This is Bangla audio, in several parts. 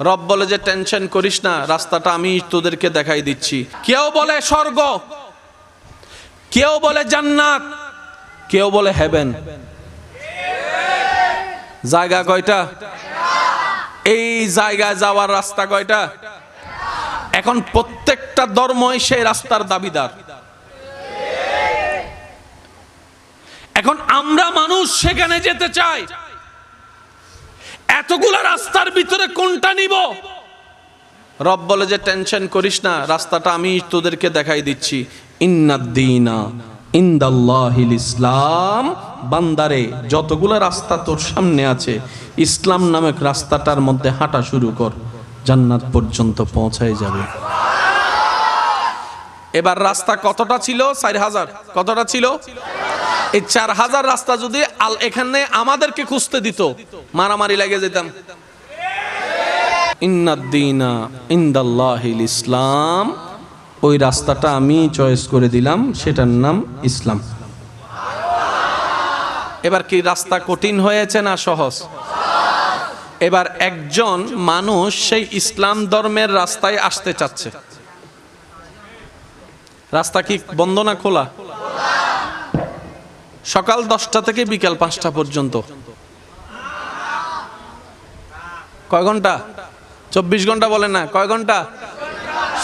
রব বলে যে, টেনশন করিস না, রাস্তাটা আমি তোদেরকে দেখাই দিচ্ছি। কেউ বলে, স্বর্গ। কেউ বলে, জান্নাত। কেউ বলে, হেভেন। জায়গা কয়টা? এই জায়গায় যাওয়ার রাস্তা কয়টা? এখন প্রত্যেকটা ধর্মই সেই রাস্তার দাবিদার। এখন আমরা মানুষ সেখানে যেতে চাই। এতগুলা রাস্তার ভিতরে কোনটা নিব? রব বলে যে, টেনশন করিস না, রাস্তাটা আমি তোদেরকে দেখাই দিচ্ছি। ইন্নাদ্দিনা ইন্দাল্লাহিল ইসলাম। বান্দারে, যতগুলো রাস্তা তোর সামনে আছে, ইসলাম নামক রাস্তাটার মধ্যে হাঁটা শুরু কর, জান্নাত পর্যন্ত পৌঁছায় যাবে। এবার রাস্তা কতটা ছিল? চার হাজার। কতটা ছিল? এই চার হাজার রাস্তা যদি আল এখানে আমাদেরকে খুঁজতে দিত, মারামারি লাগে যেতাম। ইন্নাদ্দিনা ইন্দাল্লাহিল ইসলাম, ওই রাস্তাটা আমি চয়েস করে দিলাম, সেটার নাম ইসলাম। এবার কি রাস্তা কঠিন হয়েছে না সহজ? এবার একজন মানুষ সেই ইসলাম ধর্মের রাস্তায় আসতে চাচ্ছে। রাস্তা কি বন্ধ না খোলা? সকাল দশটা থেকে বিকাল পাঁচটা পর্যন্ত। কয় ঘণ্টা? চব্বিশ ঘণ্টা বলে না। কয় ঘণ্টা?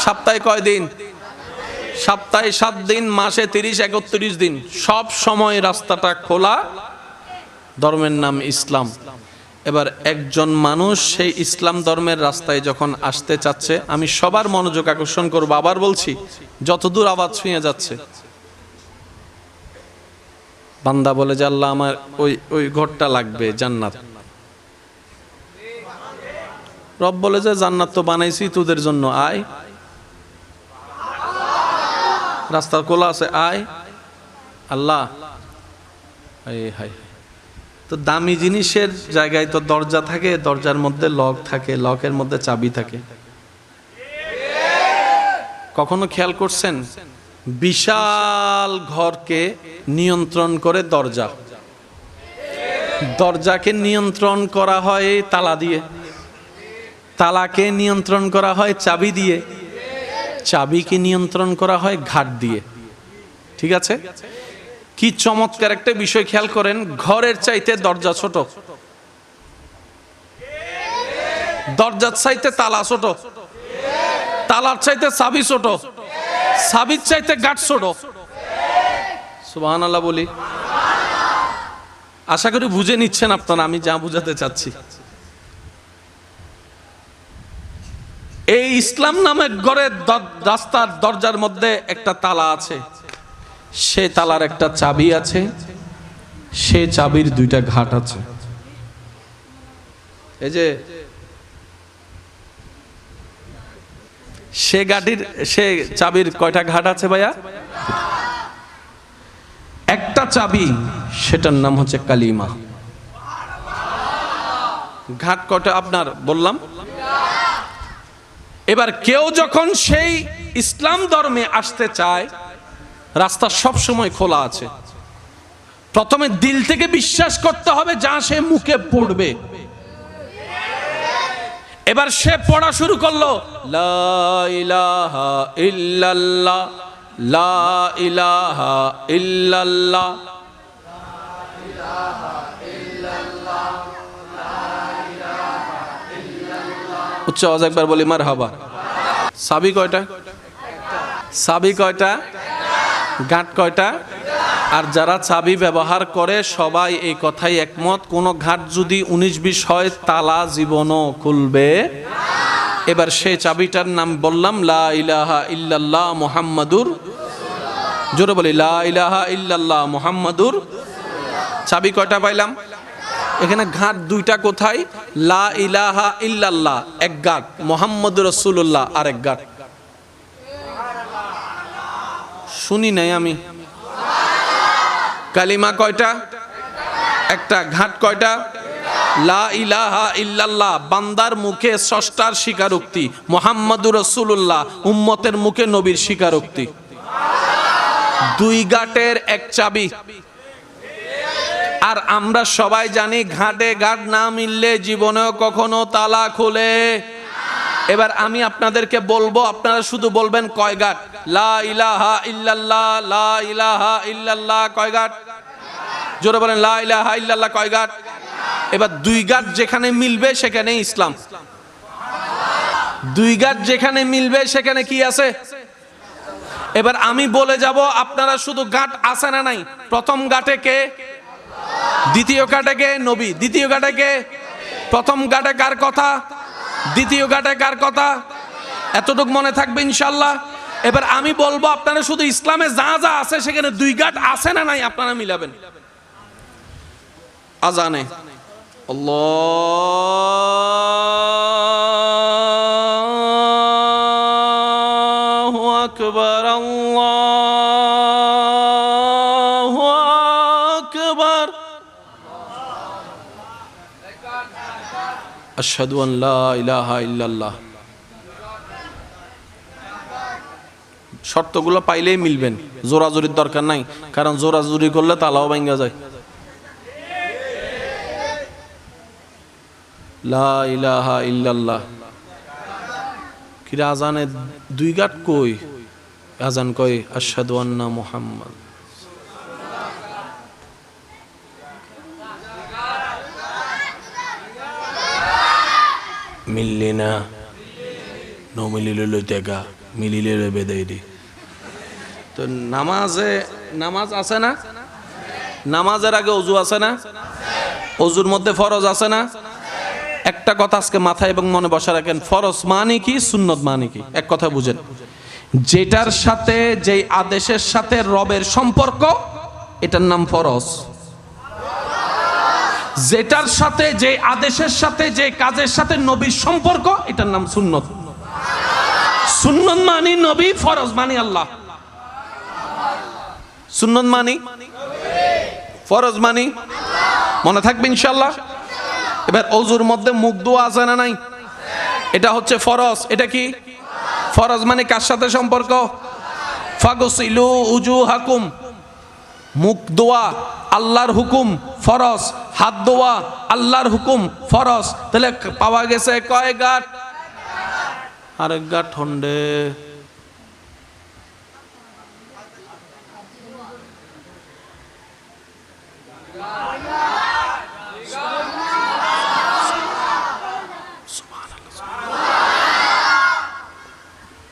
সপ্তাহে কয় দিন? সপ্তাহে সাত দিন, মাসে তিরিশ, একত্রিশ দিন। সব সময় রাস্তাটা খোলা। ধর্মের নাম ইসলাম। এবার একজন মানুষ সেই ইসলাম ধর্মের রাস্তায় যখন আসতে চাচ্ছে, আমি সবার মনোযোগ আকর্ষণ করব। আবার বলছি, যতদূর আওয়াজ ছুঁয়ে যাচ্ছে বান্দা বলে যে আল্লাহ আমার ওই ওই ঘরটা লাগবে, জান্নাত। রব বলে যে জান্নাত তো বানাইছি, তোদের জন্য আয়। রাস্তার কোলা আছে, আয়। আল্লাহ হাই তো দামি জিনিসের জায়গায় তো দরজা থাকে, দরজার মধ্যে লক থাকে, লকের মধ্যে চাবি থাকে। কখনো খেয়াল করছেন? বিশাল ঘরকে নিয়ন্ত্রণ করে দরজা। দরজাকে নিয়ন্ত্রণ করা হয় তালা দিয়ে। তালাকে নিয়ন্ত্রণ করা হয় চাবি দিয়ে। চাবিকে নিয়ন্ত্রণ করা হয় ঘাট দিয়ে। ঠিক আছে? কি চমৎকার একটা বিষয় খেয়াল করেন, ঘরের চাইতে দরজা ছোট। দরজার চাইতে তালা ছোট। তালার চাইতে চাবি ছোট। চাবির চাইতে গাঠ ছোট। সুবাহান আল্লাহ বলি। আশা করি বুঝে নিচ্ছেন আপনারা, আমি যা বুঝাতে চাচ্ছি। এই ইসলাম নামের ঘরের রাস্তার দরজার মধ্যে একটা তালা আছে। সে তালার একটা চাবি আছে। সে চাবির দুইটা ঘাট আছে। এই যে সে গাড়ির সে চাবির কয়টা ঘাট আছে ভাইয়া? একটা চাবি সেটার নাম হচ্ছে কালিমা। ঘাট কটা আপনার? বললাম। এবার কেউ যখন সেই ইসলাম ধর্মে আসতে চায় রাস্তা সব সময় খোলা আছে। প্রথমে দিল থেকে বিশ্বাস করতে হবে যা সে মুখে পড়বে। এবার সে পড়া শুরু করল উচ্চ আওয়াজ একবার বলি মার হাবা সাবি কয়টা? সাবি কয়টা? গাঁট কয়টা? আর যারা চাবি ব্যবহার করে, সবাই এই কথাই একমত, কোন ঘাট যদি উনিশ বিশ হয়, তালা জীবনও খুলবে। এবার সেই চাবিটার নাম বললাম, লা ইলাহা ইল্লাল্লাহ মুহাম্মাদুর জোরে বলি, লা ইলাহা ইল্লাল্লাহ মুহাম্মাদুর চাবি কয়টা পাইলাম? এখানে ঘাট দুইটা কোথায়? লা ইলাহা ইল্লাল্লাহ, এক ঘাট। মোহাম্মদ রসুল্লাহ আরেক ঘাট। শুনি নাই আমি। কালিমা কয়টা? একটা, ঘাট কয়টা? লা ইলাহা ইল্লাল্লাহ, বান্দার মুখে স্রষ্টার স্বীকারোক্তি, মোহাম্মদুর রসুল্লাহ উম্মতের মুখে নবীর স্বীকারোক্তি। দুই ঘাটের এক চাবি। আর আমরা সবাই জানি, ঘাটে ঘাট না মিললে জীবনেও কখনো তালা খোলে। এবার আমি আপনাদেরকে বলব, আপনারা শুধু বলবেন কয় গাট লা ইলাহা ইল্লাল্লাহ, লা ইলাহা ইল্লাল্লাহ কয় জোরে বলেন, লা ইলাহা ইল্লাল্লাহ কয় গাট এবার দুই গাট যেখানে মিলবে সেখানে ইসলাম। দুই গাট যেখানে মিলবে সেখানে কি আছে? এবার আমি বলে যাব, আপনারা শুধু গাট আছে না নাই? প্রথম গাটে কে? দ্বিতীয় গাটে কে? নবী। দ্বিতীয় গাটে কে? প্রথম গাটে কার কথা? দ্বিতীয় ঘাটে কার কথা? এতটুক মনে থাকবে ইনশাল্লাহ এবার আমি বলব, আপনারা শুধু ইসলামে যা যা আছে, সেখানে দুই ঘাট আছে না নাই আপনারা মিলাবেন? আজানে। আল্লাহু আকবার শর্তগুলো পাইলেই মিলবেন, জোরাজুরির দরকার নাই, কারণ জোরাজুরি করলে তালাও ভাঙ্গা যায়। লা ইলাহা দুই গাট কই? আজান কয়, আশহাদু আন্না মুহাম্মদ। মিললি না ন মিলিলে লইতেগা মিলিলে লই বেদাই দি তো নামাজে, নামাজ আছে না? নামাজের আগে অজু আছে না? অজুর মধ্যে ফরজ আছে না? একটা কথা আজকে মাথায় এবং মনে বসা রাখেন, ফরজ মানে কি, সুন্নত মানে কি? এক কথা বুঝেন। যেটার সাথে, যেই আদেশের সাথে রবের সম্পর্ক, এটার নাম ফরজ। যেটার সাথে, যে আদেশের সাথে, যে কাজের সাথে নবীর সম্পর্ক, এটার নাম সুন্নত। সুন্নত মানি নবী, ফরজ মানি আল্লাহ। সুন্নত মানি? ফরজ মানি? মনে থাকবে ইনশাল্লাহ এবার অজুর মধ্যে মুখ দোয়া আছে না নাই? এটা হচ্ছে ফরজ। এটা কি? ফরজ মানে কার সাথে সম্পর্ক? ফাগসিলু উজু হাকুম মুখ দোয়া, আল্লাহর হুকুম। ফরজ, হাত দোয়া আল্লাহর হুকুম, ফরজ। তাহলে পাওয়া গেছে কয় গাঠ আরেক গাঠ হন্ডে।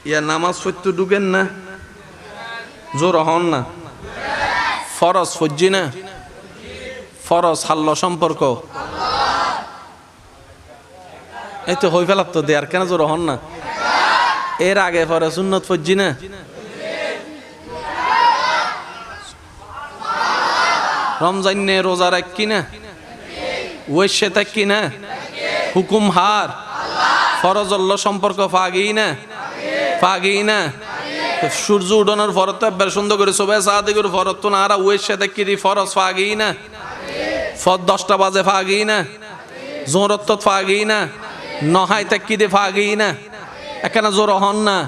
ইয়া নামাজ সত্য ঢুকেন না? জোর হন না? ফরজ ফজ্জি না? ফরজ, হাল্ল, সম্পর্ক। এই তো হই ফেলার তো দেয়ার কেন জোর হন না? এর আগে পরে সুন্নত ফজ্জি না? রমজান নে রোজা রাখ না? ওয়েশে থাক না? হুকুম হার? ফরজ অল্ল সম্পর্ক ফাগি না? ফাগি না? সূর্য উডানোর ফরত সুন্দর করে সবাই সাহায্য করে ফরত না, আর ওয়ের সাথে কি ফরজ ফাগি না? ফর দশটা বাজে ফাগি না? জোরত ফাগি না? নহাই তে কি দে ফাগি না? এখানে জোর হন না?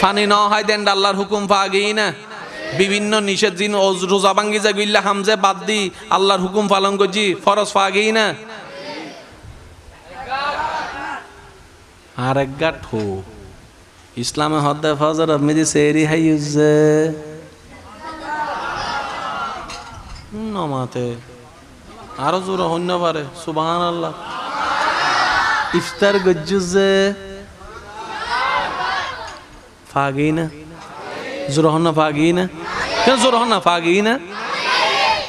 ফানি নহাই দেন আল্লাহর হুকুম ফাগি না? বিভিন্ন নিষেধ জিন রোজা ভাঙ্গি যা গিল্লা হামজে বাদ দি আল্লাহর হুকুম পালন করছি, ফরজ ফাগি না? আর এক গাঠ ইসলামে হদ্দে ফজর মেদি সেরি হাইউজে। নমাতে। আরও জোরে হন্য পারে সুবাহান আল্লাহ ইফতার গজ্জুজে ফাগি না জোর হন না ফাগি না কেন জোর হন না ফাগি না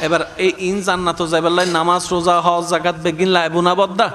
এবার এই ইন জান্নাত যাইবার লাই নামাজ, রোজা, হজ জাকাত বেগিন লাইবুনা বদ্দা